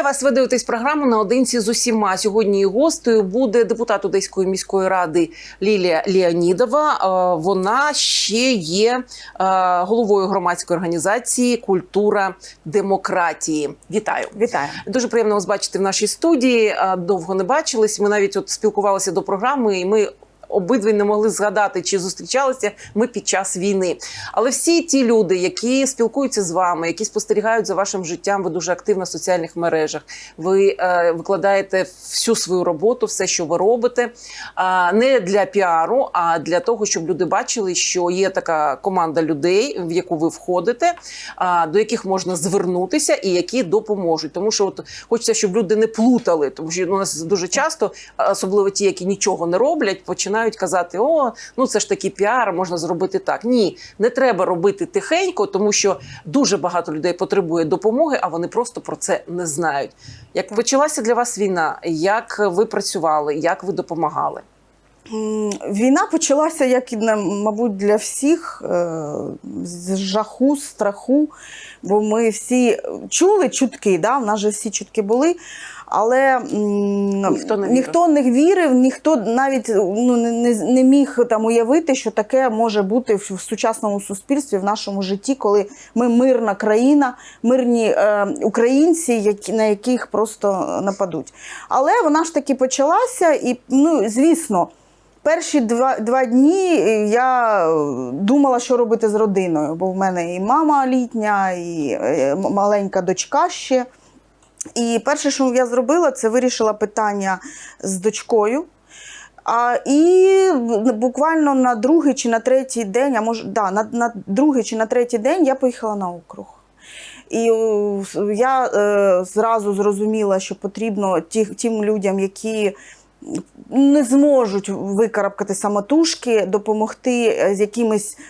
Вітаю вас. Ви дивитесь програму наодинці з усіма. Сьогодні гостею буде депутат Одеської міської ради Лілія Леонідова. Е, Вона ще є е, головою громадської організації Культура демократії. Вітаю. Вітаю. Дуже приємно вас бачити в нашій студії. Е, Довго не бачились. Ми навіть от спілкувалися до програми, і ми. Обидві не могли згадати, чи зустрічалися ми під час війни. Але всі ті люди, які спілкуються з вами, які спостерігають за вашим життям, ви дуже активно в соціальних мережах. Ви е, викладаєте всю свою роботу, все, що ви робите, е, не для піару, а для того, щоб люди бачили, що є така команда людей, в яку ви входите, е, до яких можна звернутися і які допоможуть. Тому що от хочеться, щоб люди не плутали, тому що у нас дуже часто, особливо ті, які нічого не роблять, починають казати: о, ну це ж такий піар, можна зробити так. Ні, не треба робити тихенько, тому що дуже багато людей потребує допомоги, а вони просто про це не знають. Як почалася для вас війна? Як ви працювали? Як ви допомагали? Війна почалася, як і мабуть, для всіх е, з жаху, страху. Бо ми всі чули чутки, да? в нас же всі чутки були. Але Ніхто не вірив. ніхто не вірив, ніхто навіть ну, не, не, міг там уявити, що таке може бути в, в сучасному суспільстві, в нашому житті, коли ми мирна країна, мирні е, українці, які, на яких просто нападуть. Але вона ж таки почалася, і ну, звісно. Перші два, два дні я е, думала, що робити з родиною, бо в мене і мама літня, і е, маленька дочка ще. І перше, що я зробила, це вирішила питання з дочкою. А, і буквально на другий чи на третій день, а може, да, на, на другий чи на третій день я поїхала на округ. І е, я е, зразу зрозуміла, що потрібно ті, тим людям, які не зможуть викарабкати самотужки, допомогти е, з якимось м,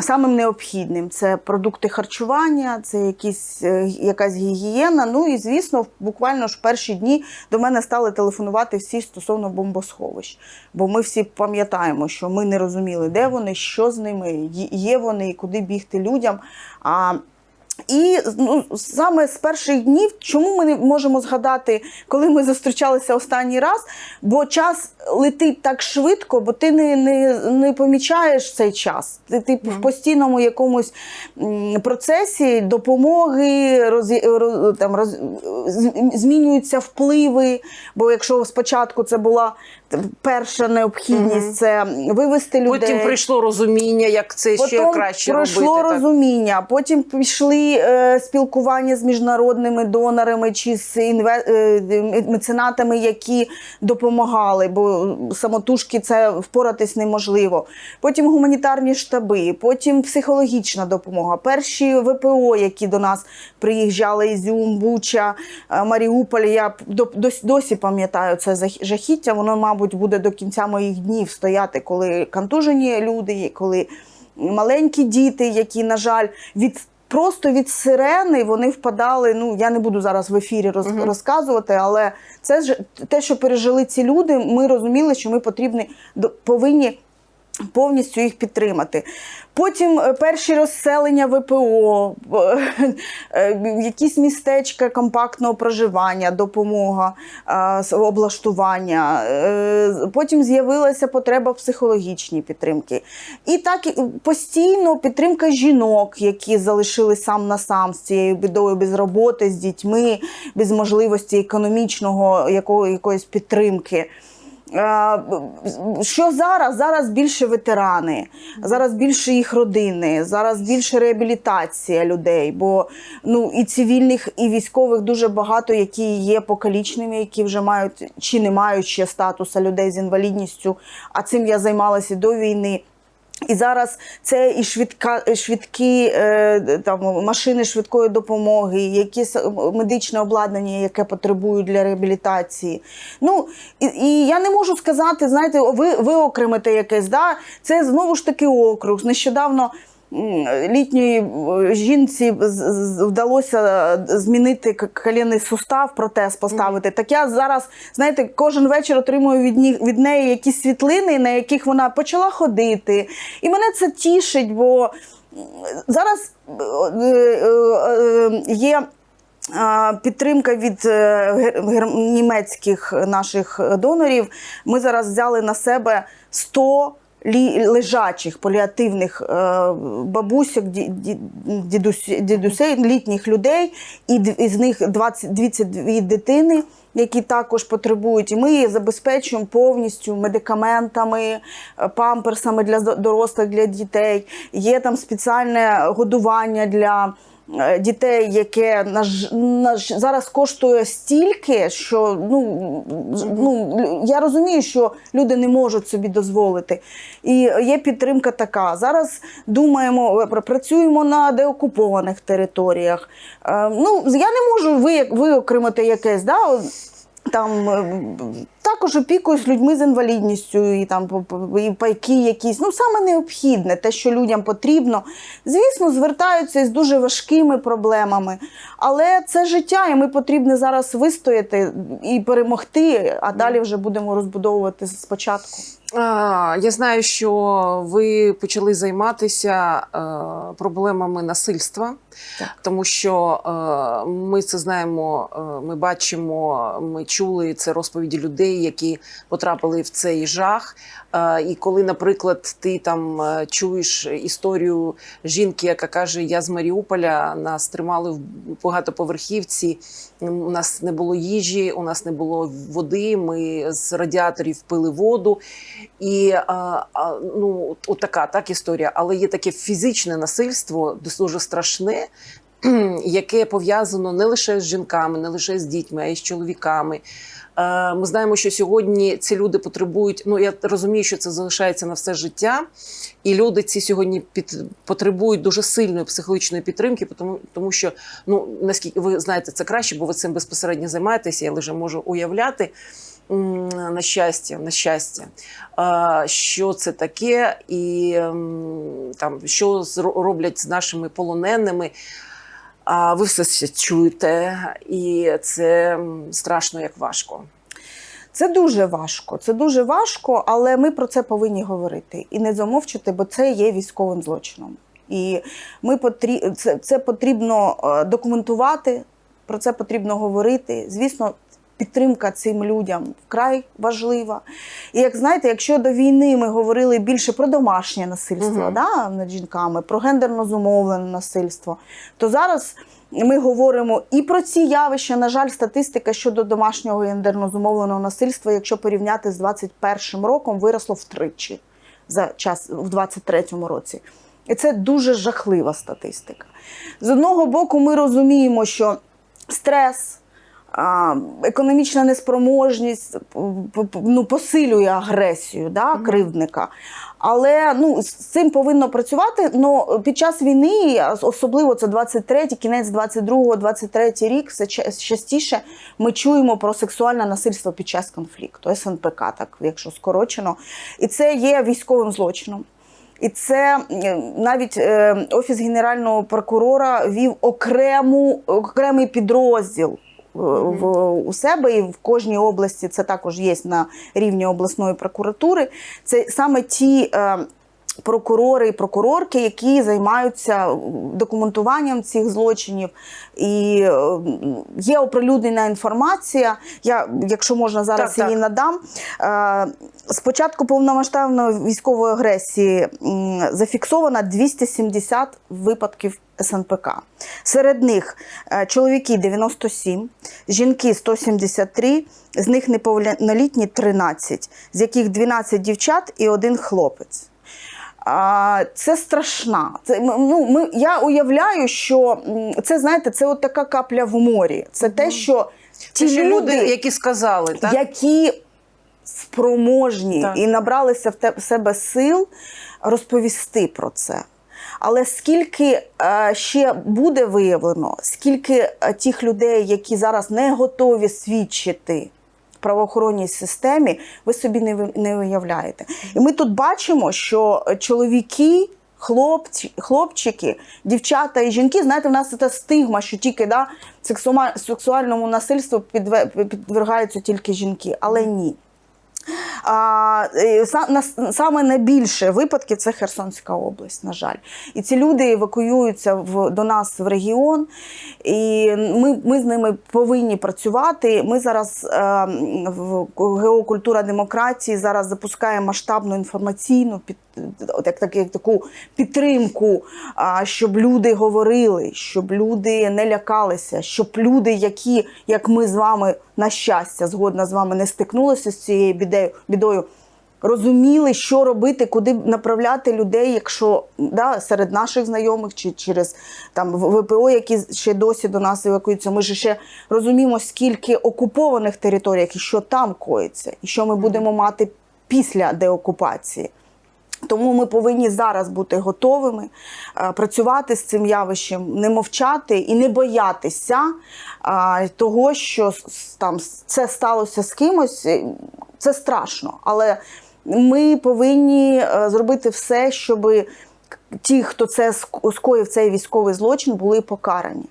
самим необхідним. Це продукти харчування, це якісь, е, якась гігієна. Ну і звісно, буквально ж перші дні до мене стали телефонувати всі стосовно бомбосховищ. Бо ми всі пам'ятаємо, що ми не розуміли, де вони, що з ними, є вони і куди бігти людям. А і ну, саме з перших днів, чому ми не можемо згадати, коли ми зустрічалися останній раз? Бо час летить так швидко, бо ти не, не, не помічаєш цей час. Ти, ти в постійному якомусь процесі допомоги, роз, роз, там, роз, змінюються впливи. Бо якщо спочатку це була перша необхідність, Мгм. це вивести людей. Потім прийшло розуміння, як це ще краще пройшло робити. так. розуміння, потім пішли е, спілкування з міжнародними донорами чи з інве, е, меценатами, які допомагали, бо самотужки це впоратись неможливо. Потім гуманітарні штаби, потім психологічна допомога. Перші ВПО, які до нас приїжджали Ізюм, Буча, е, Маріуполь. Я досі пам'ятаю це жахіття. Воно, мабуть, буде до кінця моїх днів стояти, коли контужені люди, коли маленькі діти, які, на жаль, від просто від сирени вони впадали. Ну я не буду зараз в ефірі роз, Мгм. розказувати, але це ж те, що пережили ці люди. Ми розуміли, що ми потрібні повинні. Повністю їх підтримати. Потім е, перші розселення ВПО, е, якісь містечка компактного проживання, допомога, е, облаштування. Е, Потім з'явилася потреба психологічній підтримки. І так постійно підтримка жінок, які залишились сам на сам з цією бідою, без роботи, з дітьми, без можливості економічного якоїсь підтримки. Що зараз? Зараз більше ветерани, зараз більше їх родини, зараз більше реабілітація людей, бо ну і цивільних, і військових дуже багато, які є покалічними, які вже мають чи не мають ще статусу людей з інвалідністю. А цим я займалася до війни. І зараз це і швидка, швидкі е, там, машини швидкої допомоги, якісь медичне обладнання, яке потребують для реабілітації. Ну, і, і я не можу сказати, знаєте, ви ви окремите якесь, да? це знову ж таки округ. Нещодавно м, літньої е, жінці вдалося змінити колінний сустав, протез поставити. Так я зараз, знаєте, кожен вечір отримую від, ні- від неї якісь світлини, на яких вона почала ходити. І мене це тішить, бо зараз е, е, є підтримка від німецьких наших донорів. Ми зараз взяли на себе 100 лі- лежачих паліативних е, бабусьок, ді- ді- дідусь- дідусей, літніх людей, і із них 20, 22 дитини. Які також потребують, і ми їх забезпечуємо повністю медикаментами, е, памперсами для з- дорослих для дітей. Є там спеціальне годування для дітей, яке на, ж- зараз коштує стільки, що ну, ну, я розумію, що люди не можуть собі дозволити. І є підтримка така. Зараз думаємо, е, працюємо на деокупованих територіях. Е, ну, я не можу ви, виокремити якесь. Да, там е, також опікуюсь людьми з інвалідністю, і там і пайки якісь. Ну, саме необхідне, те, що людям потрібно. Звісно, звертаються із дуже важкими проблемами. Але це життя, і ми потрібно зараз вистояти і перемогти, а далі вже будемо розбудовувати спочатку. А, я знаю, що ви почали займатися е, проблемами насильства, Так. тому що е, ми це знаємо, е, ми бачимо, ми чули це розповіді людей, які потрапили в цей жах. Е, і коли, наприклад, ти там е, чуєш історію жінки, яка каже: Я з Маріуполя, нас тримали в багатоповерхівці, у нас не було їжі, у нас не було води. Ми з радіаторів пили воду. І а, ну, от така так історія. Але є таке фізичне насильство, дуже страшне, яке пов'язано не лише з жінками, не лише з дітьми, а й з чоловіками. Е, Ми знаємо, що сьогодні ці люди потребують. Ну я розумію, що це залишається на все життя, і люди ці сьогодні під потребують дуже сильної психологічної підтримки, тому, тому що ну наскільки ви знаєте це краще, бо ви цим безпосередньо займаєтеся. Я лише можу уявляти. На щастя, на щастя, Е, що це таке, і там що роблять з нашими полоненими. А ви все ще чуєте, і це страшно як важко. Це дуже важко. Це дуже важко, але ми про це повинні говорити і не замовчати, бо це є військовим злочином. І ми потрі... це, це потрібно е, документувати, про це потрібно говорити. Звісно, підтримка цим людям вкрай важлива. І як знаєте, якщо до війни ми говорили більше про домашнє насильство Мгм. да, над жінками, про гендерно зумовлене насильство, то зараз. Ми говоримо і про ці явища. На жаль, статистика щодо домашнього гендерно зумовленого насильства, якщо порівняти з 21 роком, виросло втричі за час в 23-му році. І це дуже жахлива статистика. З одного боку, ми розуміємо, що стрес, економічна неспроможність ну, посилює агресію да, кривдника. Але ну, з цим повинно працювати. Но під час війни, особливо це 23, кінець 22, 23 рік, все ча- частіше ми чуємо про сексуальне насильство під час конфлікту, СНПК, так якщо скорочено. І це є військовим злочином. І це е, навіть е, офіс генерального прокурора вів окрему окремий підрозділ в у себе і в кожній області це також є на рівні обласної прокуратури. Це саме ті. Е, Прокурори і прокурорки, які займаються документуванням цих злочинів, і е, є оприлюднена інформація. Я, якщо можна, зараз Так, її так. надам. Е, З початку повномасштабної військової агресії зафіксовано 270 випадків СНПК. Серед них е, чоловіки 97, жінки 173, з них неповнолітні 13, з яких 12 дівчат і один хлопець. А, Це страшна. Це, ну, ми, я уявляю, що це, знаєте, це от така капля в морі. Це те, що Ті що люди, люди, які сказали, так? які спроможні Так. і набралися в те- в себе сил розповісти про це. Але скільки е, ще буде виявлено, скільки е, тих людей, які зараз не готові свідчити правоохоронній системі, ви собі не, не уявляєте. І ми тут бачимо, що чоловіки. Хлопці, хлопчики, дівчата і жінки, знаєте, в нас це стигма, що тільки да, сексуальному насильству підве- підвергаються тільки жінки, але ні. А, са- саме найбільше випадків це Херсонська область, на жаль. І ці люди евакуюються в, до нас в регіон, і ми, ми з ними повинні працювати. Ми зараз е, в Геокультура демократії зараз запускаємо масштабну інформаційну під от як, так, як таку підтримку, а, щоб люди говорили, щоб люди не лякалися, щоб люди, які, як ми з вами, на щастя, згодна з вами, не стикнулися з цією бідею, бідою, розуміли, що робити, куди направляти людей, якщо да, серед наших знайомих чи через там ВПО, які ще досі до нас евакуюються. Ми ж ще розуміємо, скільки окупованих територій, і що там коїться, і що ми будемо мати після деокупації. Тому ми повинні зараз бути готовими е, працювати з цим явищем, не мовчати і не боятися е, того, що там це сталося з кимось. Е, Це страшно, але ми повинні зробити все, щоб ті, хто це скоїв цей військовий злочин, були покарані.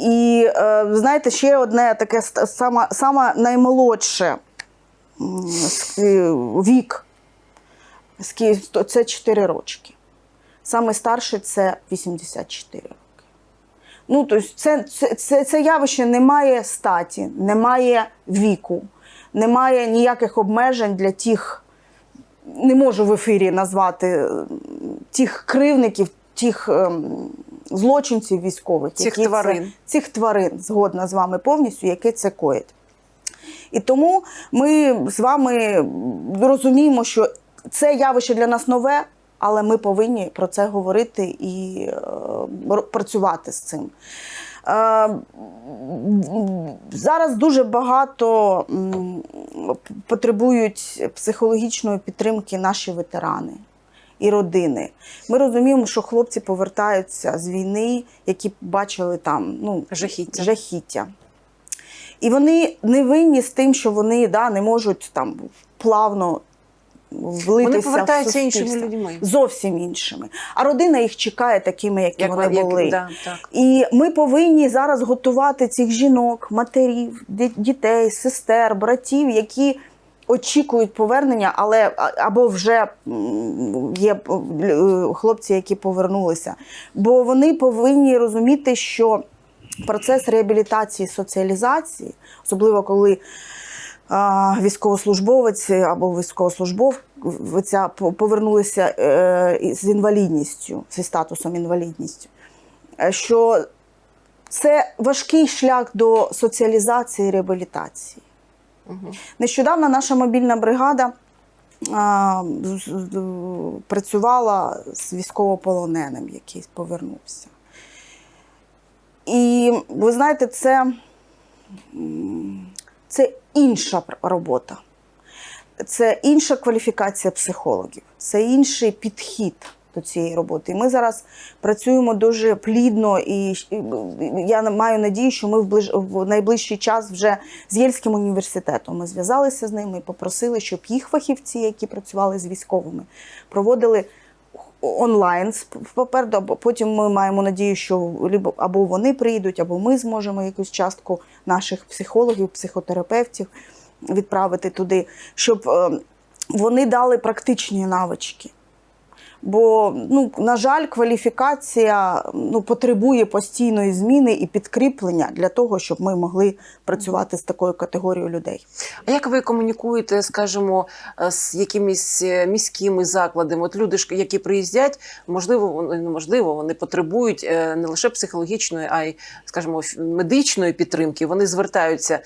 І знаєте, ще одне таке саме, наймолодше вік це 4 рочки. Саме старший це 84 роки. Ну, тобто це, це, це, це явище не має статі, не має віку, немає ніяких обмежень для тих, не можу в ефірі назвати тих кривників, тих ем, злочинців військових, Цих які тварин. Це, цих тварин, згодна з вами повністю, які це коять. І тому ми з вами розуміємо, що це явище для нас нове, але ми повинні про це говорити і е, працювати з цим. Е, зараз дуже багато м, потребують психологічної підтримки наші ветерани і родини. Ми розуміємо, що хлопці повертаються з війни, які бачили там ну, Жахіття. жахіття. І вони не винні з тим, що вони да, не можуть там плавно влитися. Вони в повертаються іншими людьми. Зовсім іншими. А родина їх чекає такими, які Як вони як- були. да, так. І ми повинні зараз готувати цих жінок, матерів, дітей, сестер, братів, які очікують повернення, але або вже є е, хлопці, які повернулися. Бо вони повинні розуміти, що процес реабілітації, соціалізації, особливо коли військовослужбовець або військовослужбовця повернулися е, із інвалідністю, зі статусом інвалідністю, е, що це важкий шлях до соціалізації і реабілітації. Нещодавно наша мобільна бригада а, з- з- працювала з військовополоненим, який повернувся. І ви знаєте, це, це інша робота. Це інша кваліфікація психологів, це інший підхід до цієї роботи. І ми зараз працюємо дуже плідно, і я маю надію, що ми в найближчий час вже з Єльським університетом ми зв'язалися з ними і попросили, щоб їх фахівці, які працювали з військовими, проводили онлайн попереду, або потім ми маємо надію, що або вони прийдуть, або ми зможемо якусь частку наших психологів, психотерапевтів відправити туди, щоб е, вони дали практичні навички. Бо, ну, на жаль, кваліфікація ну, потребує постійної зміни і підкріплення для того, щоб ми могли працювати з такою категорією людей. А як ви комунікуєте, скажімо, е, з якимись е, міськими закладами? От люди які приїздять, можливо, вони неможливо, вони потребують е, не лише психологічної, а й, скажімо, медичної підтримки. Вони звертаються.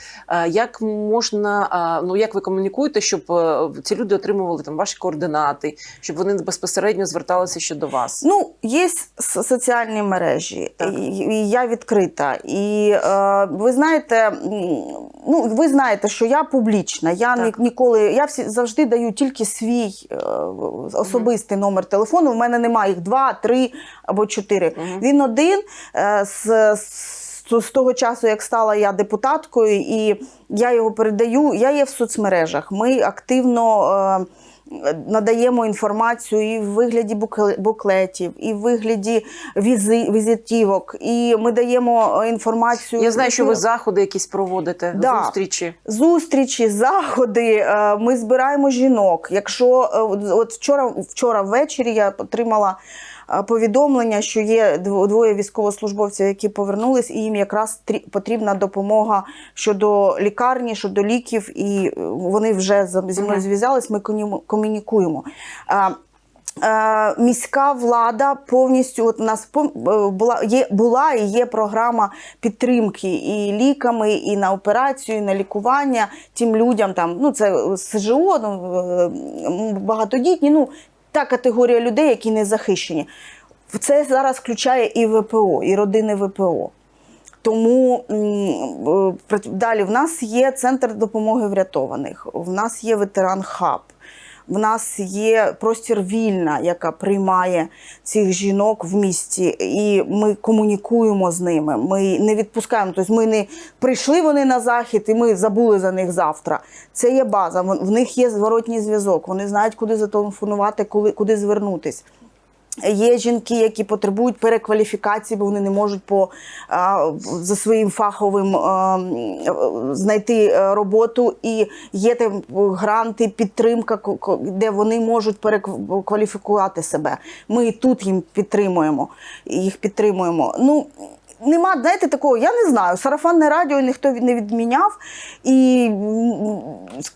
Як можна, ну як ви комунікуєте, щоб ці люди отримували там ваші координати, щоб вони безпосередньо зверталися щодо вас? Ну, є соціальні мережі, Так. і, і я відкрита. І е, ви знаєте, ну ви знаєте, що я публічна. Я Так. ніколи, я всі завжди даю тільки свій е, особистий номер телефону. У мене немає їх два, три або чотири. Мгм. Він один е, з. з з того часу, як стала я депутаткою, і я його передаю, я є в соцмережах. Ми активно надаємо інформацію і в вигляді букле- буклетів, і в вигляді візи, візитівок, і ми даємо е, інформацію. Я знаю, що ви заходи якісь проводите, Да. зустрічі. Зустрічі, заходи. е, Ми збираємо жінок. Якщо е, от- вчора, вчора ввечері я отримала повідомлення, що є двоє військовослужбовців, які повернулись, і їм якраз трі- потрібна допомога щодо лікарні, щодо ліків, і е, вони вже зі мною зв'язались. Ми комунікуємо. Е, Е, міська влада повністю от у нас е, була є була і є програма підтримки і ліками, і на операцію, і на лікування тим людям. Там ну це СЖО, ну, е, багатодітні. Ну та категорія людей, які не захищені. Це зараз включає і ВПО, і родини ВПО. Тому е, далі в нас є центр допомоги врятованих, в нас є ветеран хаб. В нас є простір вільна, яка приймає цих жінок в місті, і ми комунікуємо з ними. Ми не відпускаємо. Тобто ми не прийшли вони на захід, і ми забули за них завтра. Це є база. В них є зворотній зв'язок. Вони знають, куди зателефонувати, коли куди звернутись. Є жінки, які потребують перекваліфікації, бо вони не можуть по за своїм фаховим знайти е, роботу. І є там гранти, підтримка, де вони можуть перекваліфікувати себе. Ми і тут їм підтримуємо, їх підтримуємо. Ну нема, знаєте, такого, я не знаю. Сарафанне радіо ніхто не відміняв. І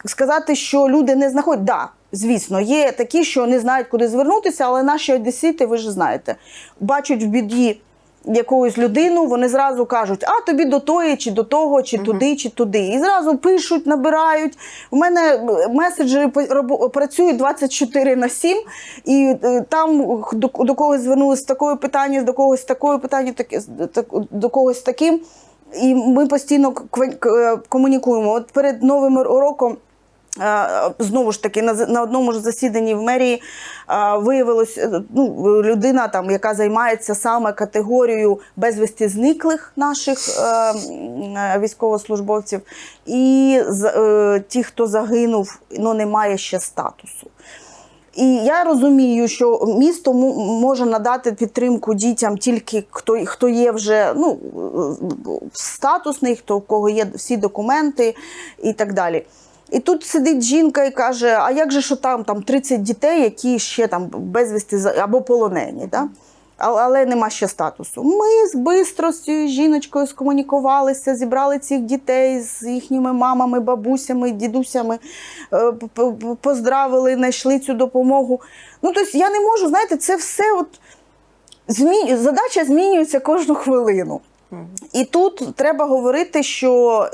сказати, що люди не знаходять, да, звісно, є такі, що не знають, куди звернутися, але наші одесити, ви ж знаєте, бачать в біді. Якусь людину, вони зразу кажуть, а тобі до тої, чи до того, чи туди, чи туди. І зразу пишуть, набирають. У мене меседжери по- робо- працюють 24 на 7, і е, там до, до когось звернулися з такою питанням, до когось з такою питанням, до когось з таким. І ми постійно е, комунікуємо. От перед новим роком. Знову ж таки, на, одному ж засіданні в мерії виявилось е, ну, людина, там, яка займається саме категорією безвісті зниклих наших е, е, військовослужбовців, і ті, хто загинув, ну, не має ще статусу. І я розумію, що місто може надати підтримку дітям тільки хто, хто є вже ну, статусний, хто в кого є всі документи і так далі. І тут сидить жінка і каже: а як же що там, там 30 дітей, які ще там безвісти або полонені? Да? Але нема ще статусу. Ми з бистро з жіночкою скомунікувалися, зібрали цих дітей з їхніми мамами, бабусями, дідусями, е, поздравили, знайшли цю допомогу. Ну, тобто я не можу, знаєте, це все от змі... задача змінюється кожну хвилину. І тут треба говорити, що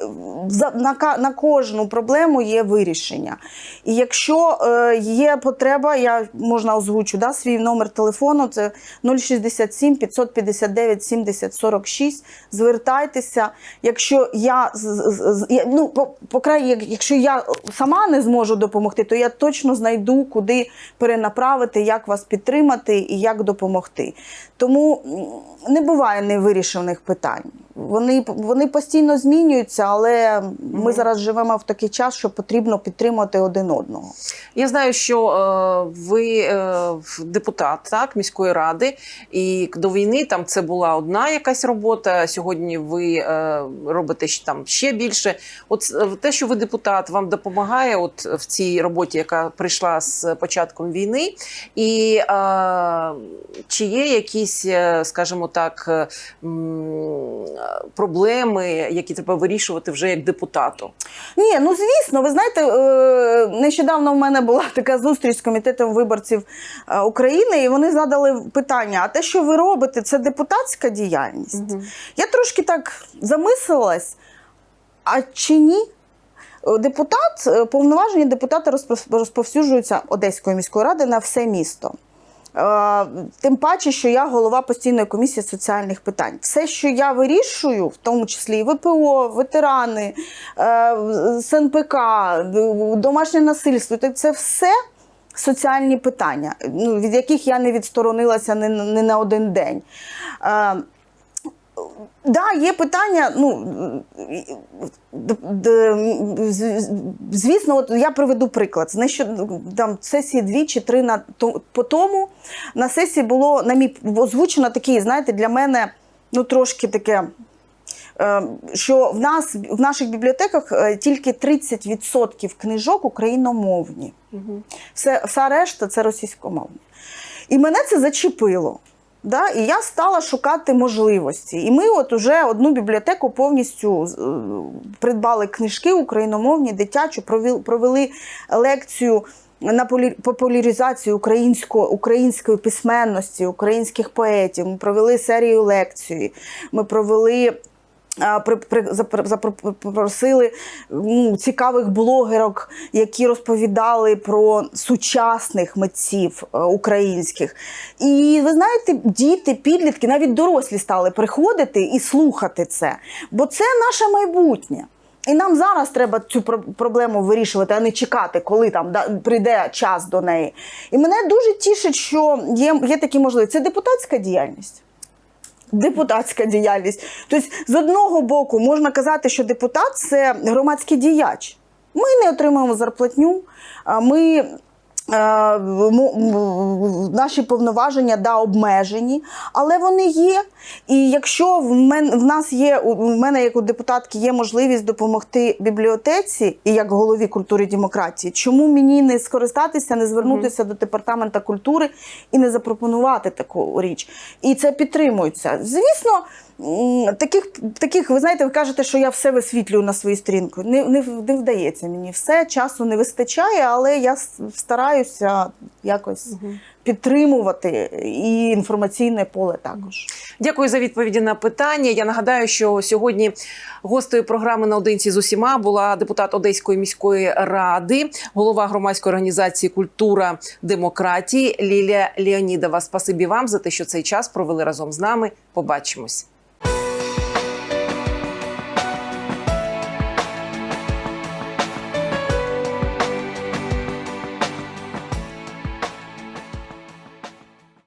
на, кожну проблему є вирішення. І якщо е, є потреба, я можна озвучу да, свій номер телефону, це 067 559 70 46. Звертайтеся. Якщо я, ну, по, крайній, якщо я сама не зможу допомогти, то я точно знайду, куди перенаправити, як вас підтримати і як допомогти. Тому не буває невирішених питань. time. Вони, вони постійно змінюються, але ми зараз живемо в такий час, що потрібно підтримувати один одного. Я знаю, що е, ви е, депутат так, міської ради, і до війни там це була одна якась робота. Сьогодні ви е, робите там ще більше. От е, те, що ви депутат, вам допомагає от в цій роботі, яка прийшла з початком війни. І е, чи є якісь, е, скажімо так, е, проблеми, які треба вирішувати вже як депутату? Ні, ну звісно, ви знаєте, е, нещодавно в мене була така зустріч з комітетом виборців е, України, і вони задали питання: а те, що ви робите, це депутатська діяльність? Я трошки так замислилась, а чи ні? Е, Депутат, повноважені депутати розповсюджуються Одеської міської ради на все місто. Е, Тим паче, що я голова постійної комісії соціальних питань. Все, що я вирішую, в тому числі і ВПО, ветерани, е, СНПК, домашнє насильство, це все соціальні питання, ну, від яких я не відсторонилася не на один день. Да, є питання. Ну звісно, от я приведу приклад. Знищу там сесії дві чи три на по тому на сесії було на мій озвучено такий, знаєте, для мене ну трошки таке. е, Що в нас в наших бібліотеках е, тільки 30% книжок україномовні. Все, вся решта це російськомовні. І мене це зачепило. Да? І я стала шукати можливості. І ми от уже одну бібліотеку повністю е, придбали книжки україномовні, дитячу, провели, лекцію на популяризацію української, української письменності, українських поетів. Ми провели серію лекцій. Ми провели. Запросили ну, цікавих блогерок, які розповідали про сучасних митців е, українських. І ви знаєте, діти, підлітки, навіть дорослі стали приходити і слухати це, бо це наше майбутнє. І нам зараз треба цю про- проблему вирішувати, а не чекати, коли там да, прийде час до неї. І мене дуже тішить, що є, є такі можливості. Це депутатська діяльність. Депутатська діяльність. Тобто, з одного боку, можна казати, що депутат це громадський діяч. Ми не отримуємо зарплатню, ми. е, Наші повноваження да, обмежені, але вони є. І якщо в мен, в нас є, у- мене як у депутатки є можливість допомогти бібліотеці і як голові культури і демократії, чому мені не скористатися, не звернутися до департамента культури і не запропонувати таку річ? І це підтримується. Звісно, таких, таких, ви знаєте, ви кажете, що я все висвітлюю на свою сторінку. Не, не, не вдається мені все, часу не вистачає, але я стараюся якось підтримувати і інформаційне поле також. Дякую за відповіді на питання. Я нагадаю, що сьогодні гостею програми наодинці з усіма була депутат Одеської міської ради, голова громадської організації Культура демократії Лілія Леонідова. Спасибі вам за те, що цей час провели разом з нами. Побачимось.